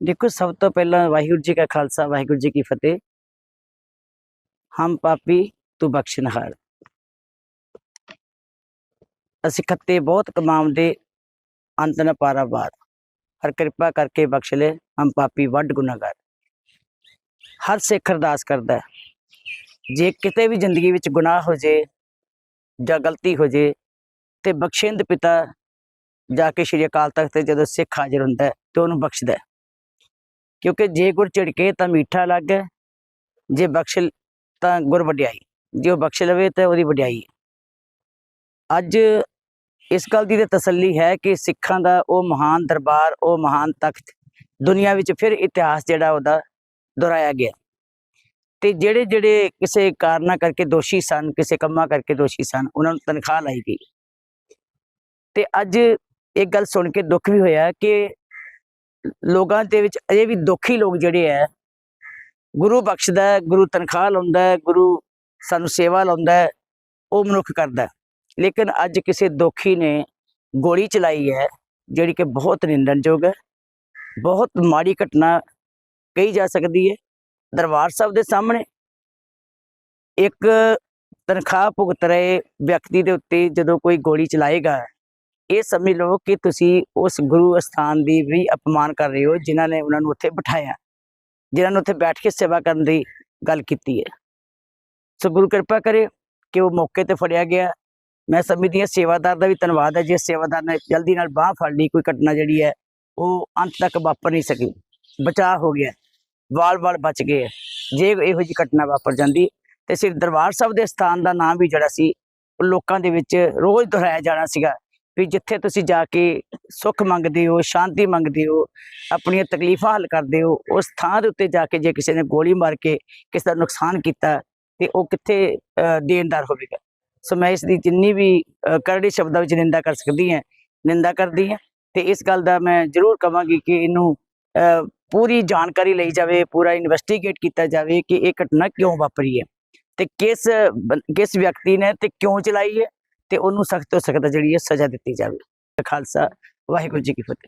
ਦੇਖੋ, ਸਭ ਤੋਂ ਪਹਿਲਾਂ ਵਾਹਿਗੁਰੂ ਜੀ ਕਾ ਖਾਲਸਾ, ਵਾਹਿਗੁਰੂ ਜੀ ਕੀ ਫਤਿਹ। ਹਮ ਪਾਪੀ, ਤੂੰ ਬਖਸ਼ਨਹਾਰ ਅਸੀਂ ਖੱਤੇ ਬਹੁਤ ਕਮਾਉਂਦੇ, ਅੰਤ ਪਾਰਾ ਪਾਰਾਵਾਰ ਹਰ ਕਿਰਪਾ ਕਰਕੇ ਬਖਸ਼ ਲੈ, ਹਮ ਪਾਪੀ, ਵੱਡ ਗੁਨਾਹਗਾਰ। ਹਰ ਸਿੱਖ ਅਰਦਾਸ ਕਰਦਾ ਜੇ ਕਿਤੇ ਵੀ ਜ਼ਿੰਦਗੀ ਵਿੱਚ ਗੁਨਾਹ ਹੋ ਜੇ ਜਾਂ ਗਲਤੀ ਹੋ ਜੇ, ਤੇ ਬਖਸ਼ਿੰਦ ਪਿਤਾ ਜਾ ਕੇ ਸ਼੍ਰੀ ਅਕਾਲ ਤਖਤ ਤੇ ਜਦੋਂ ਸਿੱਖ ਹਾਜ਼ਰ ਹੁੰਦਾ ਹੈ, ਤੇ ਉਹਨੂੰ ਬਖਸ਼ਦਾ ਕਿਉਂਕਿ ਜੇ ਗੁਰ ਝਿੜਕੇ ਤਾਂ ਮਿੱਠਾ ਲੱਗੇ ਜੇ ਬਖਸ਼ ਤਾਂ ਗੁਰ ਵਡਿਆਈ, ਜੇ ਉਹ ਬਖਸ਼ ਲਵੇ ਤਾਂ ਉਹਦੀ ਵਡਿਆਈ ਅੱਜ ਇਸ ਗੱਲ ਦੀ ਤਾਂ ਤਸੱਲੀ ਹੈ ਕਿ ਸਿੱਖਾਂ ਦਾ ਉਹ ਮਹਾਨ ਦਰਬਾਰ, ਉਹ ਮਹਾਨ ਤਖਤ ਦੁਨੀਆ ਵਿੱਚ ਫਿਰ ਇਤਿਹਾਸ ਜਿਹੜਾ ਉਹਦਾ ਦੁਹਰਾਇਆ ਗਿਆ। ਤੇ ਜਿਹੜੇ ਜਿਹੜੇ ਕਿਸੇ ਕਾਰਨਾਂ ਕਰਕੇ ਦੋਸ਼ੀ ਸਨ, ਕਿਸੇ ਕੰਮਾਂ ਕਰਕੇ ਦੋਸ਼ੀ ਸਨ, ਉਹਨਾਂ ਨੂੰ ਤਨਖਾਹ ਲਾਈ ਗਈ। ਤੇ ਅੱਜ ਇਹ ਗੱਲ ਸੁਣ ਕੇ ਦੁੱਖ ਵੀ ਹੋਇਆ ਕਿ ਲੋਕਾਂ ਦੇ ਵਿੱਚ ਅਜੇ ਵੀ ਦੁਖੀ ਲੋਕ ਜਿਹੜੇ ਹੈ ਗੁਰੂ ਬਖਸ਼ਦਾ ਹੈ ਗੁਰੂ ਤਨਖਾਹ ਲਾਉਂਦਾ ਹੈ ਗੁਰੂ ਸਾਨੂੰ ਸੇਵਾ ਲਾਉਂਦਾ ਹੈ ਉਹ ਮਨੁੱਖ ਕਰਦਾ। ਲੇਕਿਨ ਅੱਜ ਕਿਸੇ ਦੋਖੀ ਨੇ ਗੋਲੀ ਚਲਾਈ ਹੈ ਜਿਹੜੀ ਕਿ ਬਹੁਤ ਨਿੰਦਣਯੋਗ ਹੈ ਬਹੁਤ ਮਾੜੀ ਘਟਨਾ ਕਹੀ ਜਾ ਸਕਦੀ ਹੈ ਦਰਬਾਰ ਸਾਹਿਬ ਦੇ ਸਾਹਮਣੇ ਇੱਕ ਤਨਖਾਹ ਭੁਗਤ ਰਹੇ ਵਿਅਕਤੀ ਦੇ ਉੱਤੇ ਜਦੋਂ ਕੋਈ ਗੋਲੀ ਚਲਾਏਗਾ ਇਹ ਸਮਝ ਲਓ ਕਿ ਤੁਸੀਂ ਉਸ ਗੁਰੂ ਅਸਥਾਨ ਦੀ ਵੀ ਅਪਮਾਨ ਕਰ ਰਹੇ ਹੋ, ਜਿਨ੍ਹਾਂ ਨੇ ਉਹਨਾਂ ਨੂੰ ਉੱਥੇ ਬਿਠਾਇਆ, ਜਿਨ੍ਹਾਂ ਨੂੰ ਉੱਥੇ ਬੈਠ ਕੇ ਸੇਵਾ ਕਰਨ ਦੀ ਗੱਲ ਕੀਤੀ ਹੈ। ਸੋ ਗੁਰੂ ਕਿਰਪਾ ਕਰੇ ਕਿ ਉਹ ਮੌਕੇ ਤੇ ਫੜਿਆ ਗਿਆ। ਮੈਂ ਸਮਝਦੀ ਹਾਂ ਸੇਵਾਦਾਰ ਦਾ ਵੀ ਧੰਨਵਾਦ ਹੈ, ਜੇ ਸੇਵਾਦਾਰ ਨੇ ਜਲਦੀ ਨਾਲ ਬਾਹ ਫੜ ਲਈ, ਕੋਈ ਘਟਨਾ ਜਿਹੜੀ ਹੈ, ਉਹ ਅੰਤ ਤੱਕ ਵਾਪਰ ਨਹੀਂ ਸਕੀ। ਬਚਾਅ ਹੋ ਗਿਆ ਵਾਲ-ਵਾਲ ਬਚ ਗਏ ਜੇ ਇਹੋ ਜਿਹੀ ਘਟਨਾ ਵਾਪਰ ਜਾਂਦੀ, ਤੇ ਸਿਰ ਦਰਬਾਰ ਸਾਹਿਬ ਦੇ ਸਥਾਨ ਦਾ ਨਾਮ ਵੀ ਜਿਹੜਾ ਸੀ, ਉਹ ਲੋਕਾਂ ਦੇ ਵਿੱਚ ਰੋਜ਼ ਦੁਹਰਾਇਆ ਜਾਣਾ ਸੀਗਾ। ਵੀ ਜਿੱਥੇ ਤੁਸੀਂ ਜਾ ਕੇ ਸੁੱਖ ਮੰਗਦੇ ਹੋ ਸ਼ਾਂਤੀ ਮੰਗਦੇ ਹੋ ਆਪਣੀਆਂ ਤਕਲੀਫਾਂ ਹੱਲ ਕਰਦੇ ਹੋ ਉਸ ਥਾਂ ਦੇ ਉੱਤੇ ਜਾ ਕੇ ਜੇ ਕਿਸੇ ਨੇ ਗੋਲੀ ਮਾਰ ਕੇ ਕਿਸੇ ਦਾ ਨੁਕਸਾਨ ਕੀਤਾ ਤੇ ਉਹ ਕਿੱਥੇ ਦੇਣਦਾਰ ਹੋਵੇਗਾ? ਸੋ ਮੈਂ ਇਸ ਦੀ ਜਿੰਨੀ ਵੀ ਅਹ, ਕਰੜੀ ਸ਼ਬਦਾਂ ਵਿੱਚ ਨਿੰਦਾ ਕਰ ਸਕਦੀ ਹਾਂ ਨਿੰਦਾ ਕਰਦੀ ਹਾਂ ਤੇ ਇਸ ਗੱਲ ਦਾ ਮੈਂ ਜ਼ਰੂਰ ਕਹਾਂਗੀ ਕਿ ਇਹਨੂੰ ਪੂਰੀ ਜਾਣਕਾਰੀ ਲਈ ਜਾਵੇ ਪੂਰਾ ਇਨਵੈਸਟੀਗੇਟ ਕੀਤਾ ਜਾਵੇ ਕਿ ਇਹ ਘਟਨਾ ਕਿਉਂ ਵਾਪਰੀ ਹੈ ਤੇ ਕਿਸ ਕਿਸ ਵਿਅਕਤੀ ਨੇ ਤੇ ਕਿਉਂ ਚਲਾਈ ਹੈ ਤੇ ਉਹਨੂੰ ਸਖਤ ਤੋਂ ਸਖਤ ਜਿਹੜੀ ਹੈ ਸਜ਼ਾ ਦਿੱਤੀ ਜਾਵੇ। ਖਾਲਸਾ, ਵਾਹਿਗੁਰੂ ਜੀ ਕੀ ਫਤਿਹ।